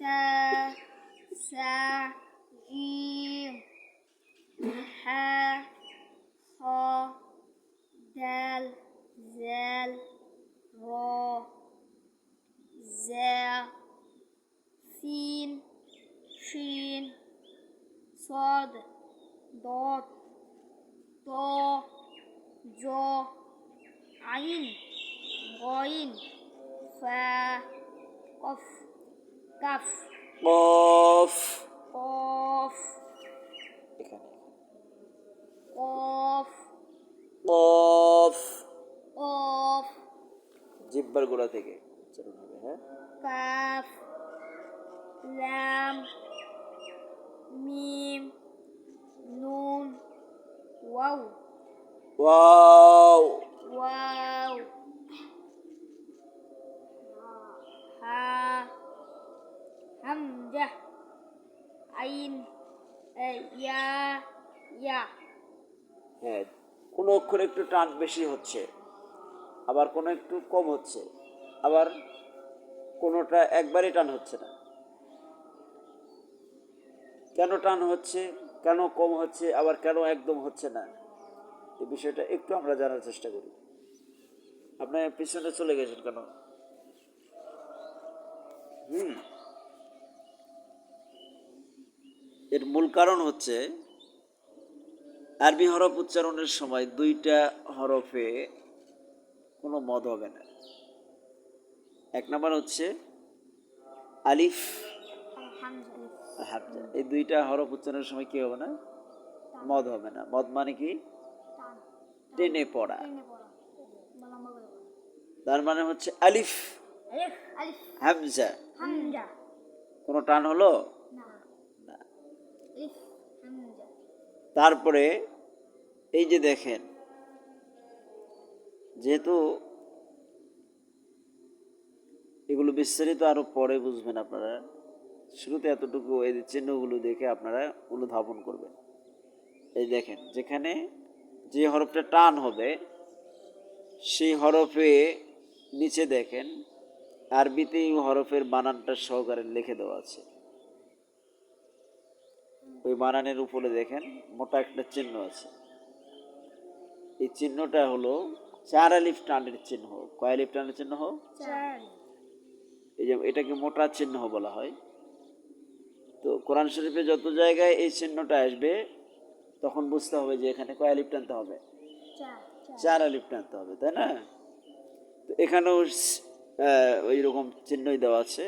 تا سا جيم حا خا دال زال را زا سين شين صاد ضاد طا جا عين غين فا قف calf কফ কফ এখানে কফ কফ কফ জিব্বার গোড়া থেকে উচ্চারণ হবে হ্যাঁ? কাফ লাম মিম নুন ওয়াও ওয়াও ওয়াও যা আইন ইয়া ইয়া হ্যাঁ কোনো অক্ষরে একটু টান বেশি হচ্ছে, আবার কোনো একটু কম হচ্ছে, আবার কোনোটা একবারে টান হচ্ছে না। কেন টান হচ্ছে, কেন কম হচ্ছে, আবার কেন একদম হচ্ছে না, এই বিষয়টা একটু আমরা জানার চেষ্টা করি। আপনার পিছনে চলে গেছেন কেন? হুম। এর মূল কারণ হচ্ছে আরবি হরফ উচ্চারণের সময় দুইটা হরফে কোনো মদ হবে না। এক নম্বর হচ্ছে আলিফ এই দুইটা হরফ উচ্চারণের সময় কি হবে না? মদ হবে না। মদ মানে কি? টেনে পড়া। তার মানে হচ্ছে আলিফ হামজা। কোনো টান হলো? তারপরে, এই যে দেখেন, যেহেতু এগুলো বিস্তারিত আরও পরে বুঝবেন আপনারা, শুরুতে এতটুকু এই চিহ্নগুলো দেখে আপনারা অনুধাবন করবেন। এই দেখেন, যেখানে যে হরফটা টান হবে, সেই হরফে নিচে দেখেন আরবিতে হরফের বানানটা সহকারে লিখে দেওয়া আছে। ওই বানানের উপরে দেখেন মোটা একটা চিহ্ন আছে। এই চিহ্নটা হলো চার আলিফ টানের চিহ্ন। কয় আলিফ টানের চিহ্ন? এই যে এটাকে মোটা চিহ্ন বলা হয়। তো কোরআন শরীফে যত জায়গায় এই চিহ্নটা আসবে, তখন বুঝতে হবে যে এখানে কয় আলিফ টানতে হবে? চার চার আলিফ টানতে হবে, তাই না? তো এখানেও ওই রকম চিহ্নই দেওয়া আছে।